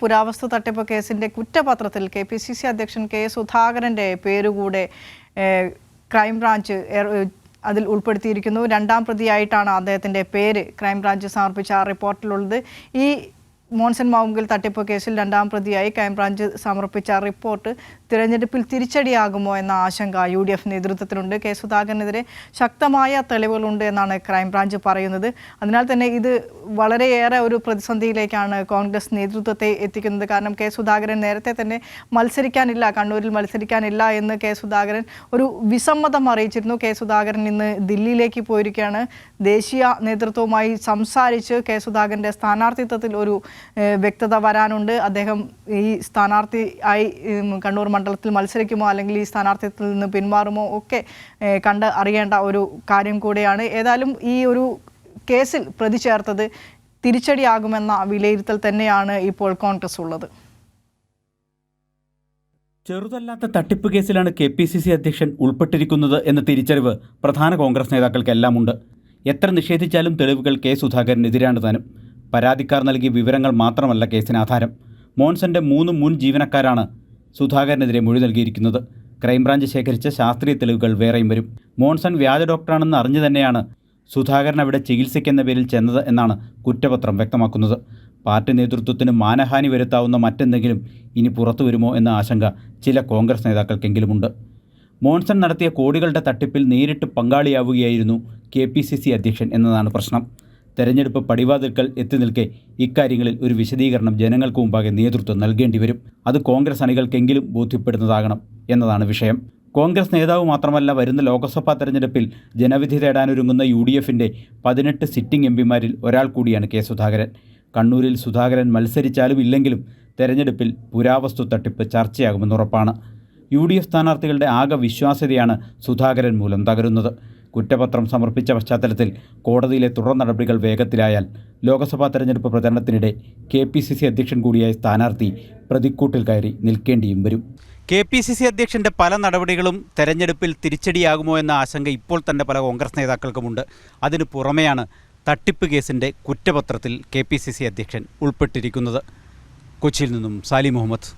പുരാവസ്തു തട്ടിപ്പ് കേസിന്റെ കുറ്റപത്രത്തിൽ കെ പി സി സി അധ്യക്ഷൻ കെ സുധാകരന്റെ പേരുകൂടെ ക്രൈംബ്രാഞ്ച് അതിൽ ഉൾപ്പെടുത്തിയിരിക്കുന്നു. രണ്ടാം പ്രതിയായിട്ടാണ് അദ്ദേഹത്തിന്റെ പേര് ക്രൈംബ്രാഞ്ച് സമർപ്പിച്ച റിപ്പോർട്ടിലുള്ളത് ഈ മോൻസൺ മാവുങ്കൽ തട്ടിപ്പ് കേസിൽ രണ്ടാം പ്രതിയായി ക്രൈംബ്രാഞ്ച് സമർപ്പിച്ച റിപ്പോർട്ട് തിരഞ്ഞെടുപ്പിൽ തിരിച്ചടിയാകുമോ എന്ന ആശങ്ക യു ഡി എഫ് നേതൃത്വത്തിലുണ്ട്. കെ സുധാകരനെതിരെ ശക്തമായ തെളിവുകളുണ്ട് എന്നാണ് ക്രൈംബ്രാഞ്ച് പറയുന്നത്. അതിനാൽ തന്നെ ഇത് വളരെയേറെ ഒരു പ്രതിസന്ധിയിലേക്കാണ് കോൺഗ്രസ് നേതൃത്വത്തെ എത്തിക്കുന്നത്. കാരണം കെ സുധാകരൻ നേരത്തെ തന്നെ മത്സരിക്കാനില്ല കണ്ണൂരിൽ മത്സരിക്കാനില്ല എന്ന് കെ സുധാകരൻ ഒരു വിസമ്മതം അറിയിച്ചിരുന്നു. കെ സുധാകരൻ ഇന്ന് ദില്ലിയിലേക്ക് പോയിരിക്കുകയാണ്. ദേശീയ നേതൃത്വവുമായി സംസാരിച്ച് കെ സുധാകരന്റെ സ്ഥാനാർത്ഥിത്വത്തിൽ ഒരു വ്യക്തത വരാനുണ്ട്. അദ്ദേഹം ഈ സ്ഥാനാർത്ഥി ആയി കണ്ണൂർ മണ്ഡലത്തിൽ മത്സരിക്കുമോ അല്ലെങ്കിൽ ഈ സ്ഥാനാർത്ഥിത്വത്തിൽ നിന്ന് പിന്മാറുമോ ഒക്കെ കണ്ട് അറിയേണ്ട ഒരു കാര്യം കൂടെയാണ്. ഏതായാലും ഈ ഒരു കേസിൽ പ്രതി ചേർത്തത് തിരിച്ചടിയാകുമെന്ന വിലയിരുത്തൽ തന്നെയാണ് ഇപ്പോൾ കോൺഗ്രസ് ഉള്ളത്. ചെറുതല്ലാത്ത തട്ടിപ്പ് കേസിലാണ് കെ പി സി സി അധ്യക്ഷൻ ഉൾപ്പെട്ടിരിക്കുന്നത് എന്ന തിരിച്ചറിവ് പ്രധാന കോൺഗ്രസ് നേതാക്കൾക്കെല്ലാമുണ്ട്. എത്ര നിഷേധിച്ചാലും തെളിവുകൾ കെ സുധാകരനെതിരാണ് താനും. പരാതിക്കാർ നൽകിയ വിവരങ്ങൾ മാത്രമല്ല കേസിന് ആധാരം. മോൻസന്റെ മൂന്ന് മുൻ ജീവനക്കാരാണ് സുധാകരനെതിരെ മൊഴി നൽകിയിരിക്കുന്നത്. ക്രൈംബ്രാഞ്ച് ശേഖരിച്ച ശാസ്ത്രീയ തെളിവുകൾ വേറെയും വരും. മോൺസൺ വ്യാജ ഡോക്ടറാണെന്ന് അറിഞ്ഞു തന്നെയാണ് സുധാകരൻ അവിടെ ചികിത്സയ്ക്കെന്ന പേരിൽ ചെന്നത് എന്നാണ് കുറ്റപത്രം വ്യക്തമാക്കുന്നത്. പാർട്ടി നേതൃത്വത്തിന് മാനഹാനി വരുത്താവുന്ന മറ്റെന്തെങ്കിലും ഇനി പുറത്തു വരുമോ എന്ന ആശങ്ക ചില കോൺഗ്രസ് നേതാക്കൾക്കെങ്കിലുമുണ്ട്. മോൺസൺ നടത്തിയ കോടികളുടെ തട്ടിപ്പിൽ നേരിട്ട് പങ്കാളിയാവുകയായിരുന്നു കെ പി സി സി അധ്യക്ഷൻ എന്നതാണ് പ്രശ്നം. തെരഞ്ഞെടുപ്പ് പടിവാതിൽക്കൽ എത്തി നിൽക്കെ ഇക്കാര്യങ്ങളിൽ ഒരു വിശദീകരണം ജനങ്ങൾക്ക് മുമ്പാകെ നേതൃത്വം നൽകേണ്ടി വരും. അത് കോൺഗ്രസ് അണികൾക്കെങ്കിലും ബോധ്യപ്പെടുന്നതാകണം എന്നതാണ് വിഷയം. കോൺഗ്രസ് നേതാവ് മാത്രമല്ല വരുന്ന ലോക്സഭാ തെരഞ്ഞെടുപ്പിൽ ജനവിധി തേടാനൊരുങ്ങുന്ന യു ഡി എഫിന്റെ പതിനെട്ട് സിറ്റിംഗ് എം പിമാരിൽ ഒരാൾ കൂടിയാണ് കെ സുധാകരൻ. കണ്ണൂരിൽ സുധാകരൻ മത്സരിച്ചാലും ഇല്ലെങ്കിലും തെരഞ്ഞെടുപ്പിൽ പുരാവസ്തു തട്ടിപ്പ് ചർച്ചയാകുമെന്ന് ഉറപ്പാണ് യു ഡി എഫ് സ്ഥാനാർത്ഥികളുടെ ആകെ വിശ്വാസ്യതയാണ് സുധാകരൻ മൂലം തകരുന്നത്. കുറ്റപത്രം സമർപ്പിച്ച പശ്ചാത്തലത്തിൽ കോടതിയിലെ തുടർ നടപടികൾ വേഗത്തിലായാൽ ലോക്സഭാ തെരഞ്ഞെടുപ്പ് പ്രചരണത്തിനിടെ കെ പി സി സി അധ്യക്ഷൻ കൂടിയായ സ്ഥാനാർത്ഥി പ്രതിക്കൂട്ടിൽ കയറി നിൽക്കേണ്ടിയും വരും. കെ പി സി സി അധ്യക്ഷന്റെ പല നടപടികളും തെരഞ്ഞെടുപ്പിൽ തിരിച്ചടിയാകുമോ എന്ന ആശങ്ക ഇപ്പോൾ തന്നെ പല കോൺഗ്രസ് നേതാക്കൾക്കുമുണ്ട്. അതിനു പുറമെയാണ് തട്ടിപ്പ് കേസിന്റെ കുറ്റപത്രത്തിൽ കെ പി സി സി അധ്യക്ഷൻ ഉൾപ്പെട്ടിരിക്കുന്നത്. കൊച്ചിയിൽ നിന്നും സാലി മുഹമ്മദ്.